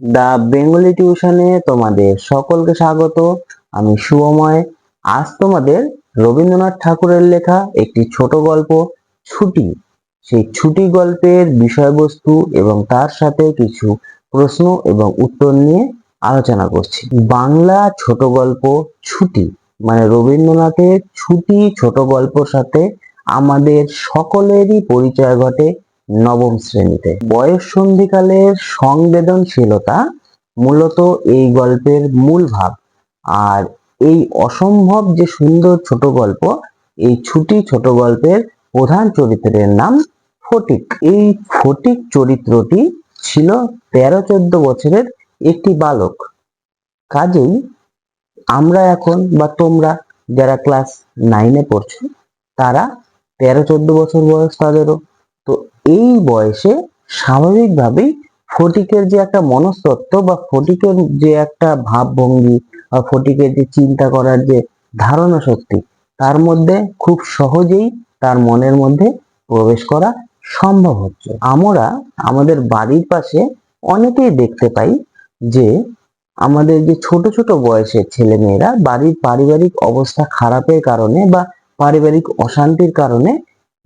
The Bengali টিউশনে তোমাদের সকলকে স্বাগত, আমি শুভময় আজ তোমাদের রবীন্দ্রনাথ ঠাকুরের লেখা একটি ছোট গল্প, ছুটি। সেই ছুটি গল্পের বিষয়বস্তু এবং তার সাথে কিছু প্রশ্ন এবং উত্তর নিয়ে আলোচনা করছি। বাংলা ছোট গল্প ছুটি মানে রবীন্দ্রনাথের ছুটি ছোট গল্পর সাথে আমাদের সকলেরই পরিচয় ঘটে নবম শ্রেণীতে। বয়স সন্ধিকালের সংবেদনশীলতা মূলত এই গল্পের মূল ভাব। আর এই অসম্ভব যে সুন্দর ছোট গল্প, এই ছুটি ছোট গল্পের প্রধান চরিত্রের নাম ফটিক। এই ফটিক চরিত্রটি ছিল তেরো চোদ্দ বছরের একটি বালক। কাজেই আমরা এখন বা তোমরা যারা ক্লাস নাইনে পড়ছো, তারা তেরো চোদ্দ বছর বয়স তাদেরও এই বয়সে স্বাভাবিকভাবেই ফটিকের যে একটা মনস্তত্ত্ব বা ফটিকের যে একটা ভাবভঙ্গি বা ফটিকের যে চিন্তা করার যে ধারণা শক্তি, তার মধ্যে খুব সহজেই তার মনের মধ্যে প্রবেশ করা সম্ভব হচ্ছে। আমরা আমাদের বাড়ির পাশে অনেকেই দেখতে পাই যে আমাদের যে ছোট ছোট বয়সের ছেলে মেয়েরা বাড়ির পারিবারিক অবস্থা খারাপের কারণে বা পারিবারিক অশান্তির কারণে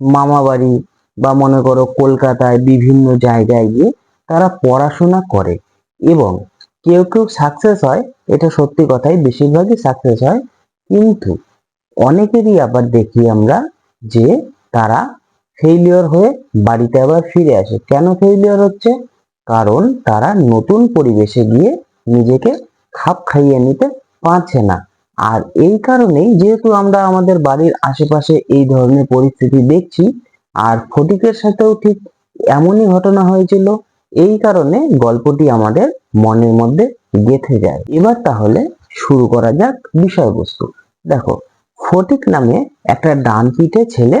মামা বাড়ি বা মনে করো কলকাতায় বিভিন্ন জায়গায় গিয়ে তারা পড়াশোনা করে এবং কেউ কেউ সাকসেস হয়, এটা সত্যি কথাই বেশিরভাগই সাকসেস হয়। কিন্তু অনেকেরই আবার দেখি আমরা যে তারা ফেইলিওর হয়ে বাড়িতে আবার ফিরে আসে। কেন ফেইলিওর হচ্ছে? কারণ তারা নতুন পরিবেশে গিয়ে নিজেকে খাপ খাইয়ে নিতে পারছে না। আর এই কারণেই যেহেতু আমরা আমাদের বাড়ির আশেপাশে এই ধরনের পরিস্থিতি দেখছি আর ফটিকের সাথেও ঠিক এমনই ঘটনা হয়েছিল। এই কারণে গল্পটি আমাদের মনের মধ্যে গেঁথে যায়। এবার তাহলে শুরু করা যাক বিষয়বস্তু। দেখো, ফটিক নামে একটা ডান পিঠে ছেলে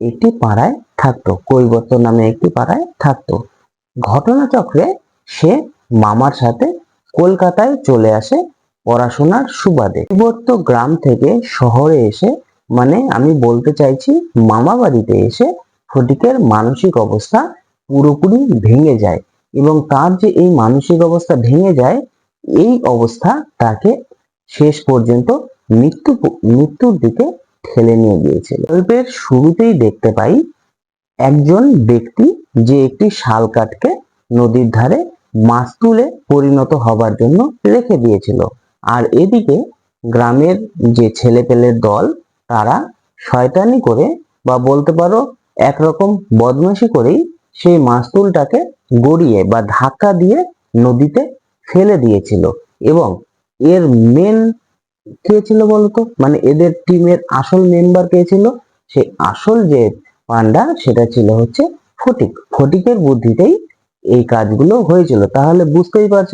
একটি পাড়ায় থাকতো, কৈবর্ত নামে একটি পাড়ায় থাকতো। ঘটনাচক্রে সে মামার সাথে কলকাতায় চলে আসে পড়াশোনার সুবাদে। কৈবর্ত গ্রাম থেকে শহরে এসে মানে আমি বলতে চাইছি মামা বাড়িতে এসে ফটিকের মানসিক অবস্থা পুরোপুরি ভেঙে যায় এবং তার যে এই মানসিক অবস্থা ভেঙে যায়, এই অবস্থা তাকে শেষ পর্যন্ত মৃত্যু মৃত্যুর দিকে ঠেলে নিয়ে গিয়েছিল। গল্পের শুরুতেই দেখতে পাই একজন ব্যক্তি যে একটি শাল কাঠকে নদীর ধারে মাছ তুলে পরিণত হবার জন্য রেখে দিয়েছিল। আর এদিকে গ্রামের যে ছেলেপেলের দল, তারা শয়তানি করে বা বলতে পারো একরকম বদমাশি করেই সেই মাস্তুলটাকে গড়িয়ে বা ধাক্কা দিয়ে নদীতে ফেলে দিয়েছিল এবং এর মেন কে ছিল বলতো? মানে এদের টিমের আসল মেম্বার কে ছিল? সেই আসল যে পান্ডা, সেটা ছিল হচ্ছে ফটিক। ফটিকের বুদ্ধিতেই এই কাজগুলো হয়েছিল। তাহলে বুঝতেই পারছ,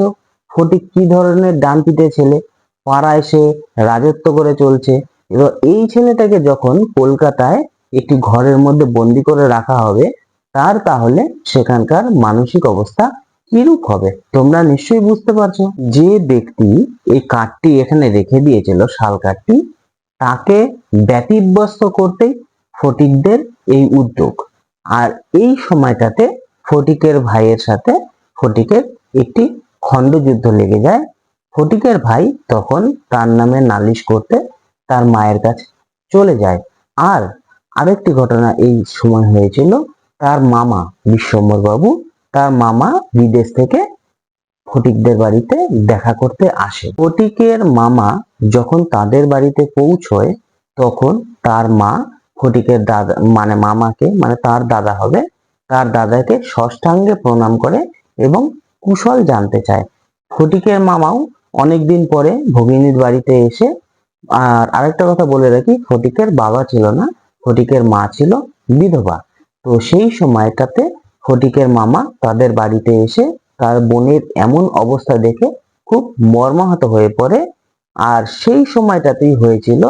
ফটিক কি ধরনের ডান পিটে ছেলে? পাড়ায় সে রাজত্ব করে চলছে। এবার এই ছেলেটাকে যখন কলকাতায় একটি ঘরের মধ্যে বন্দি করে রাখা হবে, তার তাহলে সেখানকার মানসিক অবস্থা কিরূপ হবে? তোমরা নিশ্চয়ই বুঝতে পারছ। যে ব্যক্তি এই কাঠটি এখানে রেখে দিয়েছিল, শাল কাঠটি, তাকে ব্যতিব্যস্ত করতেই ফটিকদের এই উদ্যোগ। আর এই সময়টাতে ফটিকের ভাইয়ের সাথে ফটিকের একটি খণ্ডযুদ্ধ লেগে যায়। ফটিকের ভাই তখন তার নামে নালিশ করতে তার মায়ের কাছে চলে যায়। আর আরেকটি ঘটনা এই সময় হয়েছিল। তার মামা বিশ্বম্বর বাবু তার মামা বিদেশ থেকে ফটিকদের বাড়িতে দেখা করতে আসে। ফটিকের মামা যখন তাদের বাড়িতে পৌঁছয়, তখন তার মা ফটিকের দাদা মানে মামাকে মানে তার দাদা হবে, তার দাদাকে ষষ্ঠাঙ্গে প্রণাম করে এবং কুশল জানতে চায়। ফটিকের মামাও অনেকদিন পরে ভগিনীর বাড়িতে এসে, আর আরেকটা কথা বলে রাখি, ফটিকের বাবা ছিল না ফটিকের মা ছিল বিধবা। তো সেই সময়টাতে ফটিকের মামা তাদের বাড়িতে এসে তার বোনের এমন অবস্থা দেখে খুব মর্মাহত হয়ে পড়ে। আর সেই সময়টাতেই হয়েছিল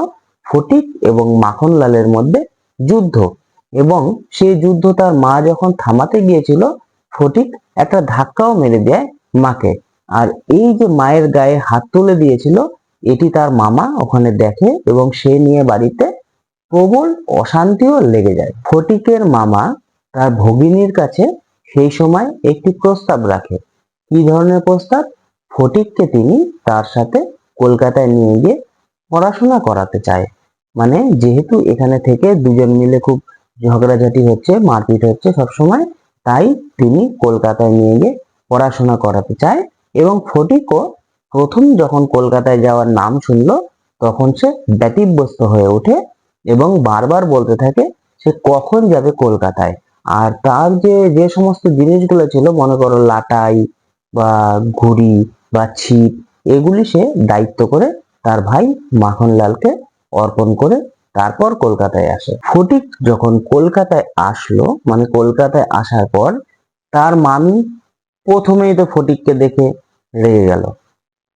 ফটিক এবং মাখনলালের মধ্যে যুদ্ধ। এবং সেই যুদ্ধ তার মা যখন থামাতে গিয়েছিল, ফটিক একটা ধাক্কাও মেরে দেয় মাকে। আর এই যে মায়ের গায়ে হাত তুলে দিয়েছিল, এটি তার মামা ওখানে দেখে এবং সে নিয়ে বাড়িতে প্রবল অশান্তিও লেগে যায়। ফটিকের মামা তার ভগিনীর কাছে সেই সময় একটি প্রস্তাব রাখে। কি ধরনের প্রস্তাব? ফটিককে তিনি তার সাথে কলকাতায় নিয়ে গিয়ে পড়াশোনা করাতে চায়। মানে যেহেতু এখানে থেকে দুজন মিলে খুব ঝগড়াঝাটি হচ্ছে, মারপিট হচ্ছে সবসময়, তাই তিনি কলকাতায় নিয়ে গিয়ে পড়াশোনা করাতে চায় এবং ফটিকও প্রথম যখন কলকাতায় যাওয়ার নাম শুনলো, তখন সে ব্যতিব্যস্ত হয়ে ওঠে এবং বারবার বলতে থাকে সে কখন যাবে কলকাতায়। আর তার যে যে সমস্ত জিনিসগুলো ছিল, মনে করো লাটাই বা ঘুড়ি বা ছিপ, এগুলি সে দায়িত্ব করে তার ভাই মাখনলালকে অর্পণ করে তারপর কলকাতায় আসে। ফটিক যখন কলকাতায় আসলো মানে কলকাতায় আসার পর, তার মামি প্রথমেই তো ফটিককে দেখে রেগে গেল।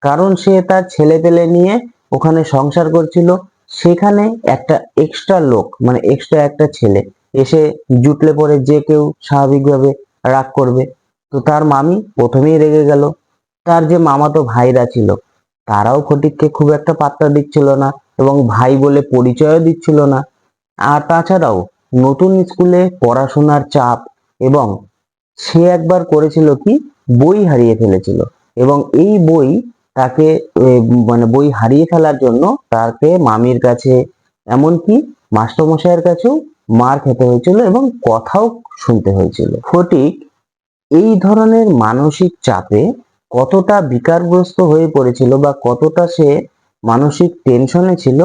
কারণ সে তার ছেলে পেলে নিয়ে ওখানে সংসার করছিল সেখানে একটা এক্সট্রা লোক মানে এক্সট্রা একটা ছেলে এসে জুটলে পরে যে কেউ স্বাভাবিকভাবে রাগ করবে। তো তার মামি প্রথমেই রেগে গেল। তার যে মামাতো ভাইরা ছিল, তারাও ফটিককে খুব একটা পাত্তা দিচ্ছিল না এবং ভাই বলে পরিচয়ও দিচ্ছিল না। আর তাছাড়াও নতুন স্কুলে পড়াশোনার চাপ এবং সে একবার করেছিল কি, বই হারিয়ে ফেলেছিল। এবং এই বই তাকে মানে বই হারিয়ে ফেলার জন্য তাকে মামির কাছে, এমনকি মাস্টারমশাইয়ের কাছেও মার খেতে হয়েছিল এবং কথাও শুনতে হয়েছিল। ফটিক এই ধরনের মানসিক চাপে কতটা বিকারগ্রস্ত হয়ে পড়েছিল বা কতটা সে মানসিক টেনশনে ছিল,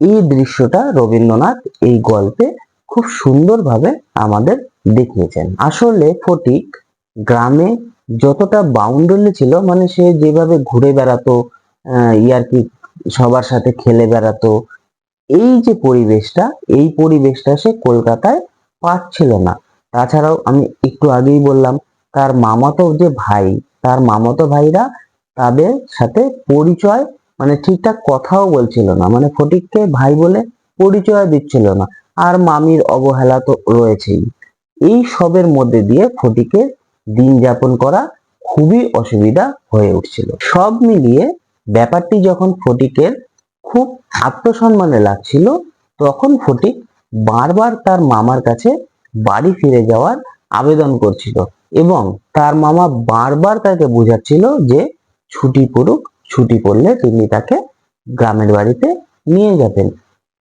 এই দৃশ্যটা রবীন্দ্রনাথ এই গল্পে খুব সুন্দরভাবে আমাদের দেখিয়েছেন। আসলে ফটিক গ্রামে যতটা বাউন্ডারি ছিল মানে সে যেভাবে ঘুরে বেড়াতো ইয়ার্কি সবার সাথে খেলে বেড়াতো, এই যে পরিবেশটা, এই পরিবেশটা সে কলকাতায় পাচ্ছিল না। তাছাড়াও আমি একটু আগেই বললাম, তার মামাতো যে ভাই, তার মামাতো ভাইরা তাদের সাথে পরিচয় মানে ঠিকঠাক কথাও বলছিল না মানে ফটিককে ভাই বলে পরিচয় দিচ্ছিল না, আর মামির অবহেলা তো রয়েছেই। এই সবের মধ্যে দিয়ে ফটিকের দিন যাপন করা খুবই অসুবিধা হয়ে উঠছিল। সব মিলিয়ে ব্যাপারটি যখন ফটিকের খুব আত্মসম্মানে লাগছিল, তখন ফটিক বারবার তার মামার কাছে বাড়ি ফিরে যাওয়ার আবেদন করছিল এবং তার মামা বারবার তাকে বোঝাচ্ছিল যে ছুটি পড়ুক, ছুটি পড়লে তিনি তাকে গ্রামের বাড়িতে নিয়ে যাবেন।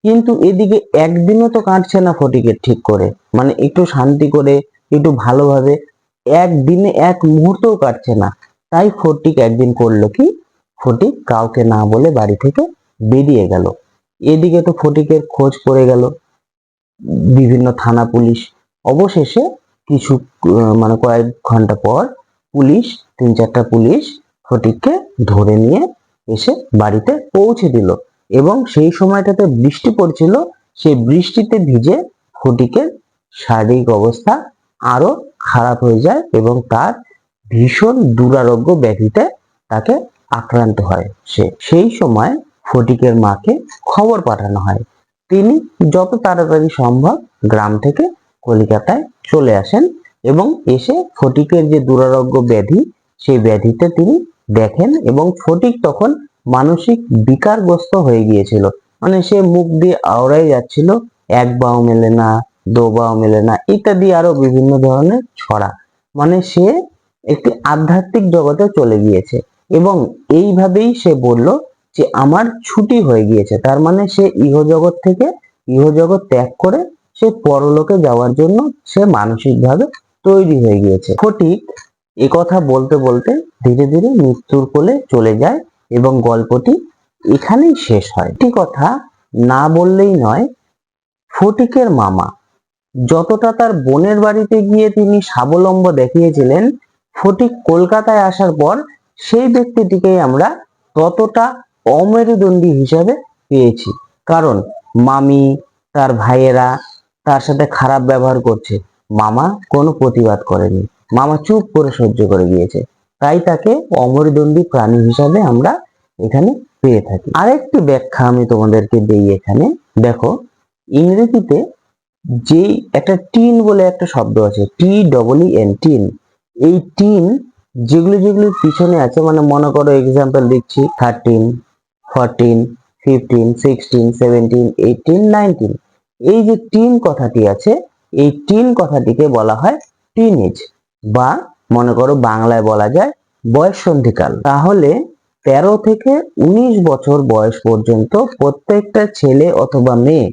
কিন্তু এদিকে একদিনও তো কাটছে না ফটিকের ঠিক করে। মানে একটু শান্তি করে, একটু ভালোভাবে একদিনে এক মুহূর্তও কাটছে না। তাই ফটিক একদিন করল কি? ফটিক কাউকে না বলে বাড়ি থেকে বেরিয়ে গেল। এদিকে তো ফটিকের খোঁজ পড়ে গেল। বিভিন্ন থানা পুলিশ। অবশেষে কিছু মানে কয়েক ঘণ্টা পর পুলিশ, তিন চারটা পুলিশ ফটিককে ধরে নিয়ে এসে বাড়িতে পৌঁছে দিল। এবং সেই সময়টাতে বৃষ্টি পড়ছিল। সেই বৃষ্টিতে ভিজে ফটিকের শারীরিক অবস্থা আরও খারাপ হয়ে যায় এবং তার ভীষণ দুরারোগ্য ব্যাধিতে তাকে আক্রান্ত হয় সে। সেই সময় ফটিকের মাকে খবর পাঠানো হয়। তিনি যত তাড়াতাড়ি সম্ভব গ্রাম থেকে কলিকাতায় চলে আসেন এবং এসে ফটিকের যে দুরারোগ্য ব্যাধি, সেই ব্যাধিতে তিনি দেখেন এবং ফটিক তখন মানসিক বিকারগ্রস্ত হয়ে গিয়েছিল। মানে সে মুখ দিয়ে আওড়াই যাচ্ছিল, এক বাও মেলে না দো বাও মেলে না, ইত্যাদি আরও বিভিন্ন ধরনের ছড়া। মানে সে একটি আধ্যাত্মিক জগতে চলে গিয়েছে এবং এইভাবেই সে বলল যে, আমার ছুটি হয়ে গিয়েছে। তার মানে সে ইহজগৎ থেকে ইহজগৎ ত্যাগ করে সে পরলোকে যাওয়ার জন্য সে মানসিকভাবে তৈরি হয়ে গিয়েছে। ফটিক এ কথা বলতে বলতে ধীরে ধীরে মৃত্যুর কোলে চলে যায় এবং গল্পটি এখানেই শেষ হয়। একটি কথা না বললেই নয়, ফটিকের মামা যতটা তার বোনের বাড়িতে গিয়ে তিনি স্বাবলম্ব দেখিয়েছিলেন, ফটিক কলকাতায় আসার পর সেই ব্যক্তিটিকেই আমরা ততটা অমেরুদণ্ডী হিসাবে পেয়েছি। কারণ মামি, তার ভাইয়েরা তার সাথে খারাপ ব্যবহার করছে। মামা কোনো প্রতিবাদ করেনি। মামা চুপ করে সহ্য করে গিয়েছে। তাই তাকে অমরদণ্ডী প্রাণী হিসাবে আমরা এখানে পেয়ে থাকি। আরেকটি ব্যাখ্যা আমি তোমাদেরকে দেই এখানে। দেখো, ইংরেজিতে যে একটা টিন বলে একটা শব্দ আছে T double E N teen. এই টিন যেগুলো যেগুলির পিছনে আছে মানে মনে করো এক্সাম্পল দিচ্ছি thirteen fourteen fifteen sixteen seventeen eighteen nineteen এই যে টিন কথাটি আছে, এই টিন কথাটিকে বলা হয় টিনেজ বা মনে করো বাংলায় বলা যায় বয়স সন্ধিকাল। তাহলে তেরো থেকে উনিশ বছর বয়স পর্যন্ত প্রত্যেকটা ছেলে অথবা মেয়ে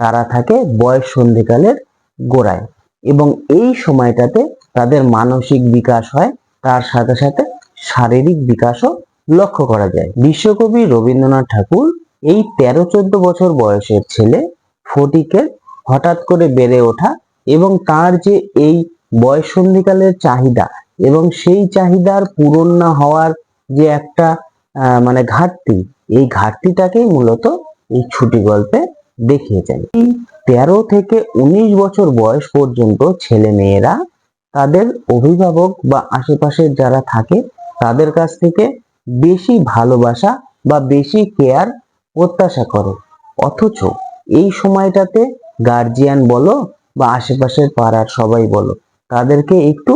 তারা থাকে বয়স সন্ধিকালের গোড়ায় এবং এই সময়টাতে তাদের মানসিক বিকাশ হয়, তার সাথে সাথে শারীরিক বিকাশও লক্ষ্য করা যায়। বিশ্বকবি রবীন্দ্রনাথ ঠাকুর এই তেরো চোদ্দ বছর বয়সের ছেলে ফটিকের হঠাৎ করে বেড়ে ওঠা এবং তার যে এই বয়সন্ধিকালের চাহিদা এবং সেই চাহিদার পূরণ না হওয়ার যে একটা মানে ঘাটতি, এই ঘাটতিটাকেই মূলত এই ছুটি গল্পে দেখিয়েছেন এই তেরো থেকে উনিশ বছর বয়স পর্যন্ত ছেলে মেয়েরা তাদের অভিভাবক বা আশেপাশের যারা থাকে, তাদের কাছ থেকে বেশি ভালোবাসা বা বেশি কেয়ার, প্রত্যাশা করে। অথচ এই সময়টাতে গার্জিয়ান বলো বা আশেপাশের পাড়ার সবাই বলো, তাদেরকে একটু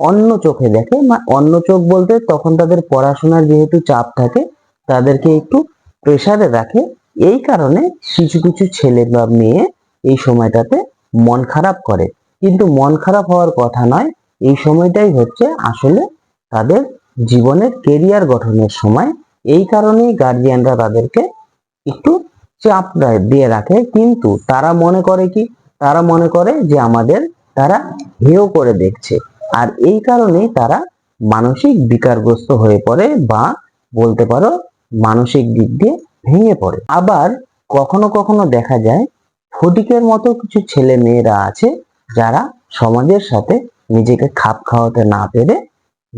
অন্য চোখে দেখে বা অন্য চোখ বলতে তখন তাদের পড়াশোনার যেহেতু চাপ থাকে, তাদেরকে একটু প্রেসারে রাখে এই কারণে কিছু কিছু ছেলে বা মেয়ে এই সময়টাতে মন খারাপ করে। কিন্তু মন খারাপ হওয়ার কথা নয়, এই সময়টাই হচ্ছে আসলে তাদের জীবনের কেরিয়ার গঠনের সময়। এই কারণেই গার্জিয়ানরা তাদেরকে একটু চাপ দেয়- রাখে। কিন্তু তারা মনে করে কি? তারা মনে করে যে আমাদের তারা হেয় করে দেখছে। আর এই কারণেই তারা মানসিক বিকারগ্রস্ত হয়ে পড়ে বা বলতে পারো মানসিক দিক দিয়ে ভেঙে পড়ে। আবার কখনো কখনো দেখা যায়, ফটিকের মতো কিছু ছেলে মেয়েরা আছে যারা সমাজের সাথে নিজেকে খাপ খাওয়াতে না পেরে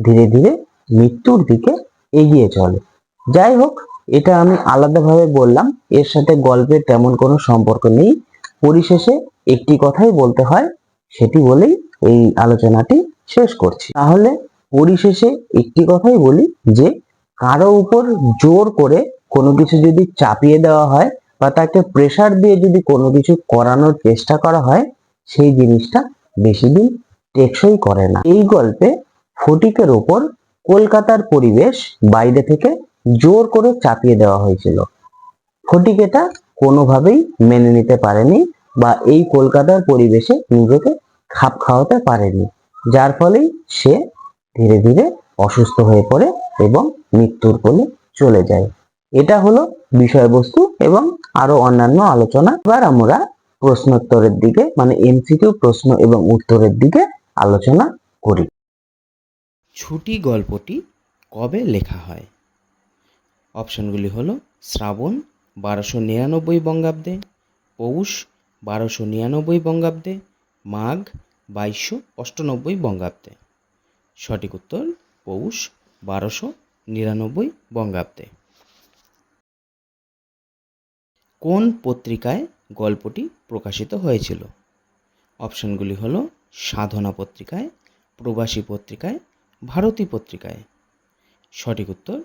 ধীরে ধীরে মৃত্যুর দিকে এগিয়ে চলে। যাই হোক, এটা আমি আলাদাভাবে বললাম। এর সাথে গল্পের তেমন কোনো সম্পর্ক নেই। পরিশেষে একটি কথাই বলতে হয়, সেটি বলেই এই আলোচনাটি শেষ করছি। তাহলে পরিশেষে একটি কথাই বলি যে, কারও উপর জোর করে কোনো কিছু যদি চাপিয়ে দেওয়া হয় বা তাকে প্রেসার দিয়ে যদি কোনো কিছু করানোর চেষ্টা করা হয়, সেই জিনিসটা বেশি দিন টেকসই করে না। এই গল্পে ফটিকের ওপর কলকাতার পরিবেশ বাইরে থেকে জোর করে চাপিয়ে দেওয়া হয়েছিল। ফটিক এটা কোনোভাবেই মেনে নিতে পারেনি বা এই কলকাতার পরিবেশে নিজেকে খাপ খাওয়াতে পারেনি। যার ফলেই সে ধীরে ধীরে অসুস্থ হয়ে পড়ে এবং মৃত্যুর কোলে চলে যায়। এটা হলো বিষয়বস্তু এবং আরও অন্যান্য আলোচনা। এবার আমরা প্রশ্নোত্তরের দিকে মানে এমসিকিউ প্রশ্ন এবং উত্তরের দিকে আলোচনা করি। ছুটি গল্পটি কবে লেখা হয়? অপশনগুলি হলো শ্রাবণ বারোশো নিরানব্বই বঙ্গাব্দে, পৌষ বারোশো নিরানব্বই বঙ্গাব্দে, মাঘ বাইশশো অষ্টানব্বই বঙ্গাব্দে। সঠিক উত্তর, পৌষ বারোশো নিরানব্বই বঙ্গাব্দে। কোন পত্রিকায় গল্পটি প্রকাশিত হয়েছিল? অপশনগুলি হল সাধনা পত্রিকায়, প্রবাসী পত্রিকায়, ভারতী পত্রিকায়। সঠিক উত্তর,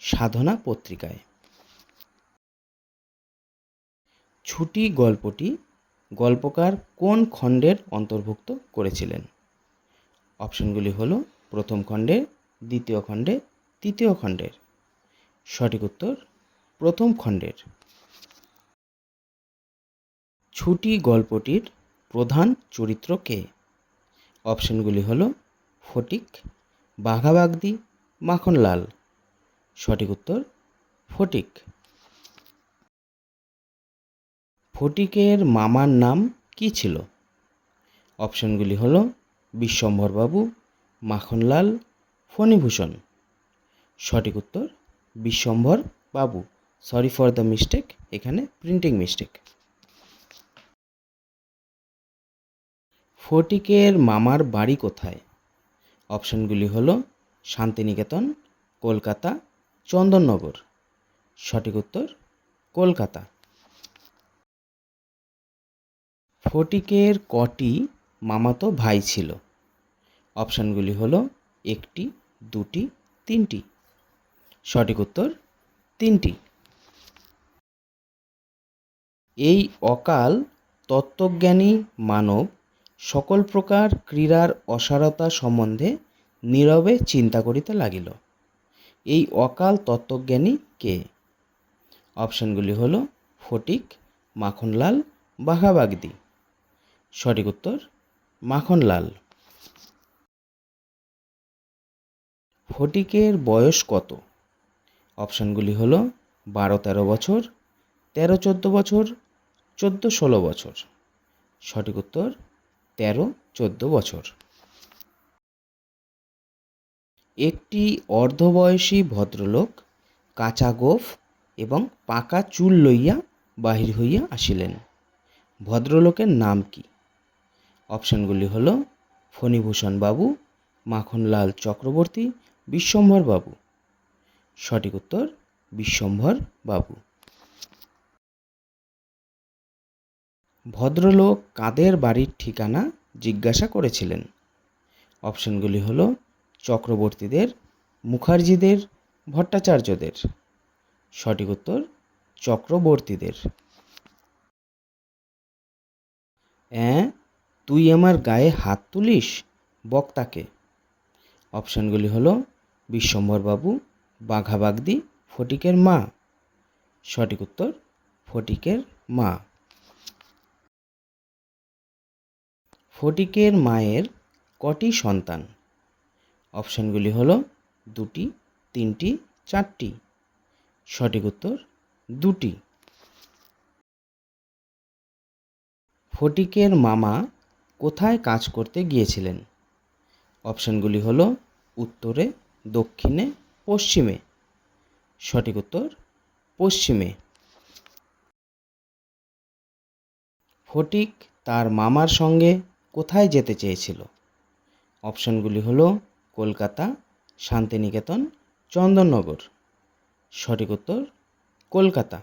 সাধনা পত্রিকায়। ছুটি গল্পটি গল্পকার কোন খণ্ডের অন্তর্ভুক্ত করেছিলেন? অপশনগুলি হল প্রথম খণ্ডের দ্বিতীয় খণ্ডে, তৃতীয় খণ্ডের। সঠিক উত্তর, প্রথম খণ্ডের। ছুটি গল্পটির প্রধান চরিত্র কে? অপশনগুলি হলো ফটিক, বাঘাবাগদি, মাখনলাল। সঠিক উত্তর, ফটিক। ফটিকের মামার নাম কি ছিল? অপশনগুলি হলো বিশ্বম্ভরবাবু, মাখনলাল, ফণিভূষণ। সঠিক উত্তর Bishwambhar babu sorry for the mistake এখানে প্রিন্টিং মিস্টেক ফটিকের মামার বাড়ি কোথায়? অপশনগুলি হল শান্তিনিকেতন, কলকাতা, চন্দননগর। সঠিক উত্তর, কলকাতা। ফটিকের কটি মামাতো ভাই ছিল? অপশনগুলি হল একটি, দুটি, তিনটি। সঠিক উত্তর, তিনটি। এই অকাল তত্ত্বজ্ঞানী মানব সকল প্রকার ক্রীড়ার অসারতা সম্বন্ধে নীরবে চিন্তা করিতে লাগিল। এই অকাল তত্ত্বজ্ঞানী কে? অপশনগুলি হলো ফটিক, মাখনলাল, বাঘাবাগদি। সঠিক উত্তর, মাখনলাল। ফটিকের বয়স কত? অপশানগুলি হলো বারো তেরো বছর, তেরো চোদ্দ বছর, চোদ্দ ষোলো বছর। সঠিক উত্তর তেরো, চোদ্দ বছর। একটি অর্ধবয়সী ভদ্রলোক কাঁচা গোফ এবং পাকা চুল লইয়া বাহির হইয়া আসিলেন। ভদ্রলোকের নাম কি? অপশানগুলি হল ফণিভূষণ বাবু মাখনলাল চক্রবর্তী বিশ্বম্ভর বাবু সঠিক উত্তর বিশ্বম্ভর বাবু ভদ্রলোক কাদের বাড়ির ঠিকানা জিজ্ঞাসা করেছিলেন। অপশানগুলি হলো চক্রবর্তীদের, মুখার্জিদের, ভট্টাচার্যদের। সঠিক উত্তর, চক্রবর্তীদের। অ্যাঁ তুই আমার গায়ে হাত তুলিস, বক্তাকে। অপশানগুলি হলো, বিশ্বম্ভরবাবু, বাঘাবাগদি, ফটিকের মা। সঠিক উত্তর, ফটিকের মা। ফটিকের মায়ের কটি সন্তান? অপশানগুলি হলো দুটি, তিনটি, চারটি। সঠিক উত্তর দুটি। ফটিকের মামা কোথায় কাজ করতে গিয়েছিলেন? অপশানগুলি হলো উত্তরে, দক্ষিণে, পশ্চিমে। সঠিক উত্তর পশ্চিমে। ফটিক তার মামার সঙ্গে কোথায় যেতে চেয়েছিল? অপশানগুলি হলো কলকাতা, শান্তিনিকেতন, চন্দননগর। সঠিক উত্তর, কলকাতা।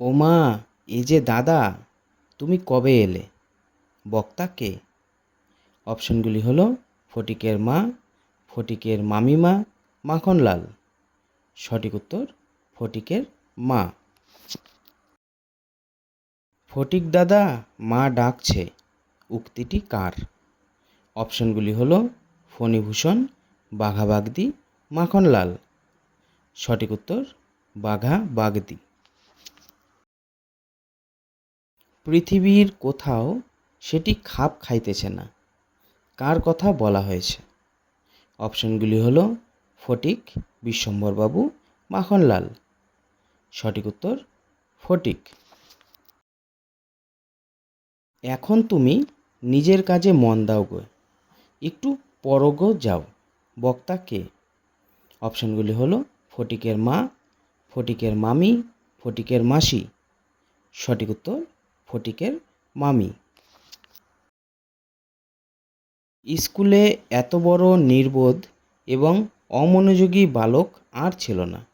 ও মা, এ যে দাদা, তুমি কবে এলে? বক্তা কে? অপশানগুলি হলো ফটিকের মা, ফটিকের মামিমা, মাখনলাল। সঠিক উত্তর, ফটিকের মা। ফটিক দাদা, মা ডাকছে। উক্তিটি কার? অপশনগুলি হলো ফণিভূষণ, বাঘা বাগদি, মাখনলাল। সঠিক উত্তর, বাঘা বাগদি। পৃথিবীর কোথাও সেটি খাপ খাইতেছে না। কার কথা বলা হয়েছে? অপশনগুলি হলো ফটিক, বিশ্বম্বরবাবু, মাখনলাল। সঠিক উত্তর, ফটিক। এখন তুমি নিজের কাজে মন দাও গো। একটু পরগ যাও। বক্তা কে? অপশানগুলি হলো, ফটিকের মা, ফটিকের মামি, ফটিকের মাসি। সঠিক উত্তর, ফটিকের মামি। স্কুলে এত বড় নির্বোধ এবং অমনোযোগী বালক আর ছিল না।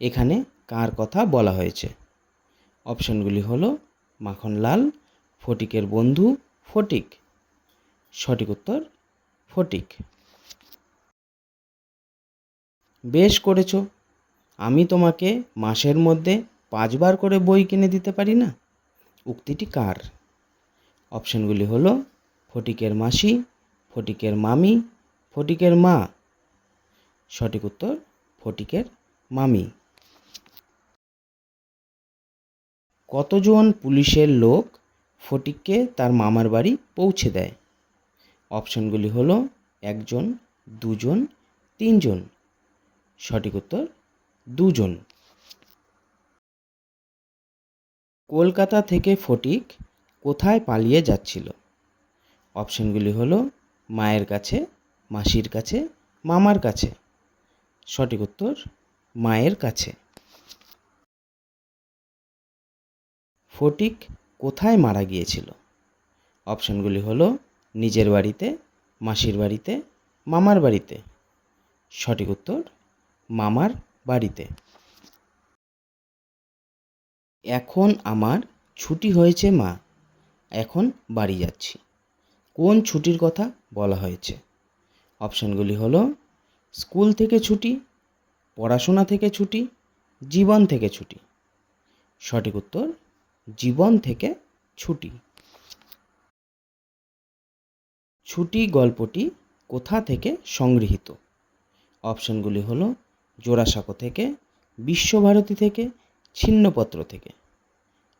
এখানে কার কথা বলা হয়েছে? অপশানগুলি হলো মাখনলাল ফটিকের বন্ধু ফটিক। সঠিক উত্তর, ফটিক। বেশ করেছ। আমি তোমাকে মাসের মধ্যে পাঁচবার করে বই কিনে দিতে পারি না? উক্তিটি কার? অপশানগুলি হলো, ফটিকের মাসি, ফটিকের মামি, ফটিকের মা। সঠিক উত্তর, ফটিকের মামি। কতজন পুলিশের লোক ফটিককে তার মামার বাড়ি পৌঁছে দেয়। অপশনগুলি হলো একজন, দুজন, তিনজন। সঠিক উত্তর, দুজন। কলকাতা থেকে ফটিক কোথায় পালিয়ে যাচ্ছিল? অপশনগুলি হলো মায়ের কাছে, মাসির কাছে, মামার কাছে। সঠিক উত্তর, মায়ের কাছে। ফটিক কোথায় মারা গিয়েছিল? অপশানগুলি হলো, নিজের বাড়িতে, মাসির বাড়িতে, মামার বাড়িতে। সঠিক উত্তর, মামার বাড়িতে। এখন আমার ছুটি হয়েছে, মা। এখন বাড়ি যাচ্ছি। কোন ছুটির কথা বলা হয়েছে? অপশানগুলি হলো, স্কুল থেকে ছুটি, পড়াশোনা থেকে ছুটি, জীবন থেকে ছুটি। সঠিক উত্তর জীবন থেকে ছুটি। ছুটি গল্পটি কোথা থেকে সংগৃহীত? অপশনগুলি হলো জোড়াসাঁকো থেকে, বিশ্বভারতী থেকে, ছিন্নপত্র থেকে।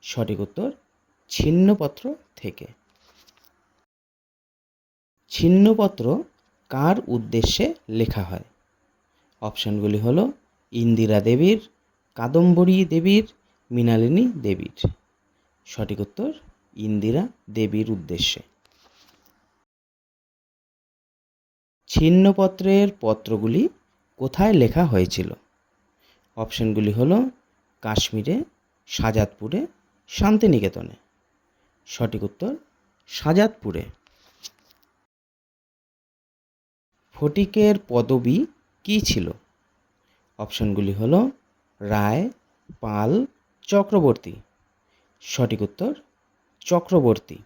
সঠিক উত্তর, ছিন্নপত্র থেকে। ছিন্নপত্র কার উদ্দেশ্যে লেখা হয়? অপশনগুলি হলো ইন্দিরা দেবীর, কাদম্বরী দেবীর, মৃণালিনী দেবীর। সঠিক উত্তর ইন্দিরা দেবীর উদ্দেশ্যে। ছিন্নপত্রের পত্রগুলি কোথায় লেখা হয়েছিল? অপশানগুলি হল কাশ্মীরে সাজাদপুরে শান্তিনিকেতনে। সঠিক উত্তর সাজাদপুরে ফটিকের পদবি কী ছিল? অপশানগুলি হল রায়, পাল, চক্রবর্তী। সঠিক উত্তর চক্রবর্তী।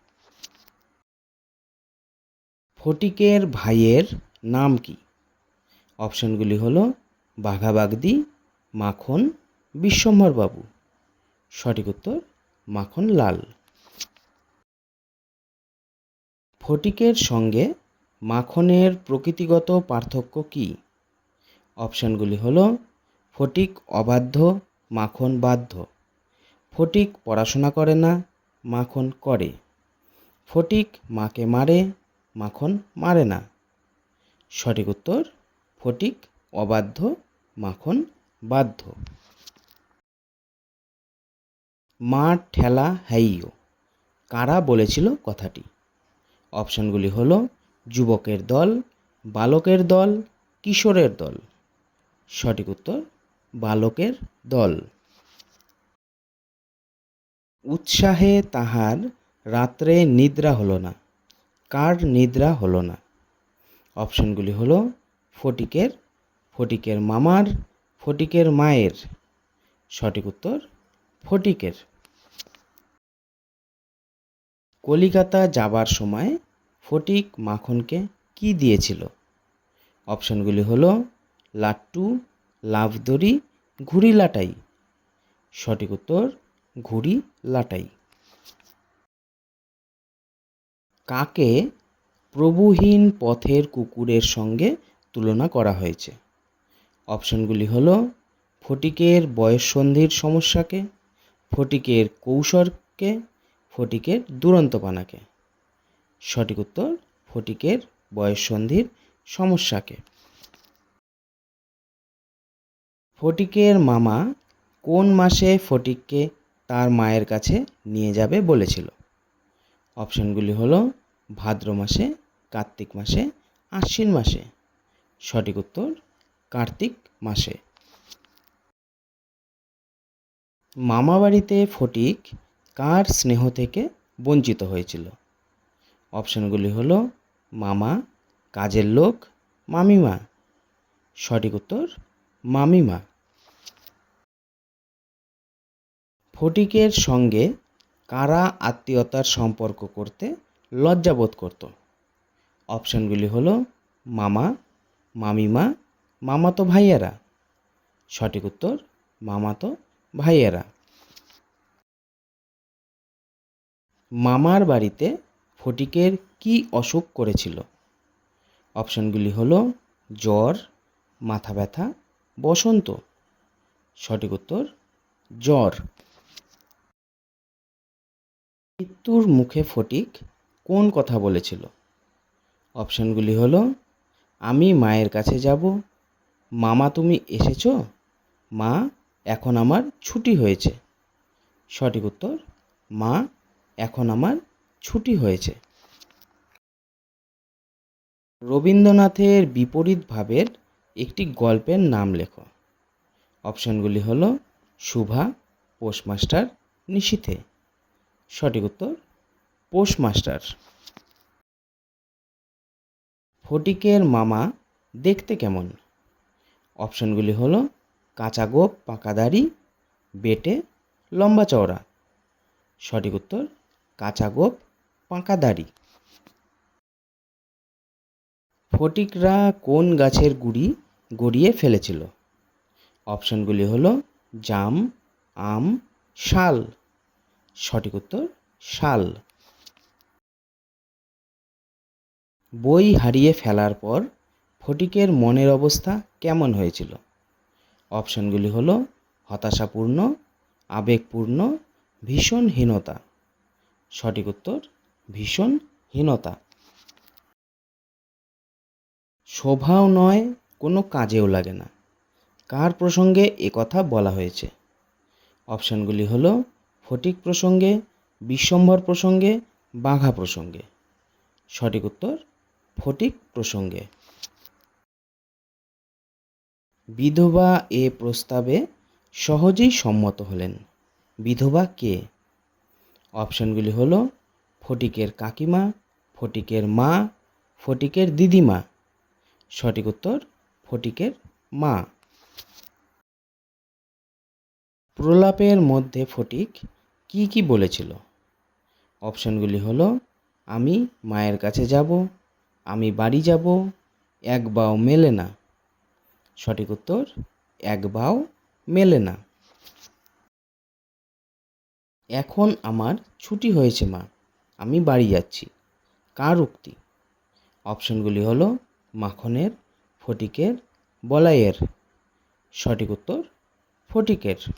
ফটিকের ভাইয়ের নাম কি? অপশানগুলি হলো বাঘাবাগদি, মাখন, বিশ্বম্ভরবাবু। সঠিক উত্তর মাখন লাল। ফটিকের সঙ্গে মাখনের প্রকৃতিগত পার্থক্য কী? অপশানগুলি হল ফটিক অবাধ্য, মাখন বাধ্য। ফটিক পড়াশোনা করে না, মাখন করে। ফটিক মাকে মারে, মাখন মারে না। সঠিক উত্তর, ফটিক অবাধ্য, মাখন বাধ্য। মা ঠেলা হ্যাইও কারা বলেছিল কথাটি? অপশানগুলি হল, যুবকের দল, বালকের দল, কিশোরের দল। সঠিক উত্তর, বালকের দল। উৎসাহে তাহার রাত্রে নিদ্রা হলো না, কার নিদ্রা হলো না? অপশানগুলি হলো ফটিকের ফটিকের মামার, ফটিকের মায়ের। সঠিক উত্তর, ফটিকের। কলিকাতা যাবার সময় ফটিক মাখনকে কি দিয়েছিল? অপশনগুলি হলো লাট্টু, লাভদড়ি ঘুড়ি লাটাই সঠিক উত্তর ঘুড়ি লাটাই। কাকে প্রভুহীন পথের কুকুরের সঙ্গে তুলনা করা হয়েছে? অপশনগুলি হল, ফটিকের বয়ঃসন্ধির সমস্যাকে, ফটিকের কৌশলকে, ফটিকের দুরন্তপানাকে। সঠিক উত্তর, ফটিকের বয়ঃসন্ধির সমস্যাকে। ফটিকের মামা কোন মাসে ফটিককে তার মায়ের কাছে নিয়ে যাবে বলেছিল। অপশানগুলি হলো ভাদ্র মাসে, কার্তিক মাসে, আশ্বিন মাসে। সঠিক উত্তর, কার্তিক মাসে। মামাবাড়িতে ফটিক কার স্নেহ থেকে বঞ্চিত হয়েছিল? অপশানগুলি হলো মামা, কাজের লোক, মামিমা। সঠিক উত্তর, মামিমা। ফটিকের সঙ্গে কারা আত্মীয়তার সম্পর্ক করতে লজ্জাবোধ করত? অপশানগুলি হলো মামা, মামিমা, মামাতো ভাইয়েরা। সঠিক উত্তর, মামাতো ভাইয়েরা। মামার বাড়িতে ফটিকের কি অসুখ করেছিল? অপশানগুলি হলো জ্বর, মাথা ব্যথা, বসন্ত। সঠিক উত্তর, জ্বর। মৃত্যুর মুখে ফটিক কোন কথা বলেছিল? অপশানগুলি হলো, আমি মায়ের কাছে যাব, মামা তুমি এসেছ, মা এখন আমার ছুটি হয়েছে। সঠিক উত্তর, মা এখন আমার ছুটি হয়েছে। রবীন্দ্রনাথের বিপরীত ভাবের একটি গল্পের নাম লেখো। অপশানগুলি হলো, শুভা, পোস্টমাস্টার নিশীথে। সঠিক উত্তর, পোস্টমাস্টার। ফটিকের মামা দেখতে কেমন? অপশানগুলি হলো, কাঁচা গোপ, পাকা দাড়ি, বেটে, লম্বা চওড়া। সঠিক উত্তর, কাঁচা গোপ, পাকা দাড়ি। ফটিকরা কোন গাছের গুড়ি গড়িয়ে ফেলেছিল? অপশানগুলি হলো, জাম, আম, শাল। সঠিক উত্তর, শাল। বই হারিয়ে ফেলার পর ফটিকের মনের অবস্থা কেমন হয়েছিল? অপশানগুলি হল, হতাশাপূর্ণ, আবেগপূর্ণ, ভীষণহীনতা। সঠিক উত্তর ভীষণ হীনতা শোভাও নয়, কোনো কাজেও লাগে না। কার প্রসঙ্গে কথা বলা হয়েছে? অপশানগুলি হলো ফটিক প্রসঙ্গে বিশ্বম্ভর প্রসঙ্গে, বাঘা প্রসঙ্গে। সঠিক উত্তর, ফটিক প্রসঙ্গে। বিধবা এ প্রস্তাবে সহজেই সম্মত হলেন। বিধবা কে? অপশানগুলি হলো, ফটিকের কাকিমা, ফটিকের মা, ফটিকের দিদিমা। সঠিক উত্তর, ফটিকের মা। প্রলাপের মধ্যে ফটিক কি কি বলেছিল? অপশানগুলি হলো, আমি মায়ের কাছে যাব, আমি বাড়ি যাব, এক বাও মেলে না। সঠিক উত্তর, এক বাও মেলে না। এখন আমার ছুটি হয়েছে মা, আমি বাড়ি যাচ্ছি। কার উক্তি? অপশনগুলি হলো, মাখনের, ফটিকের, বলাইয়ের। সঠিক উত্তর, ফটিকের।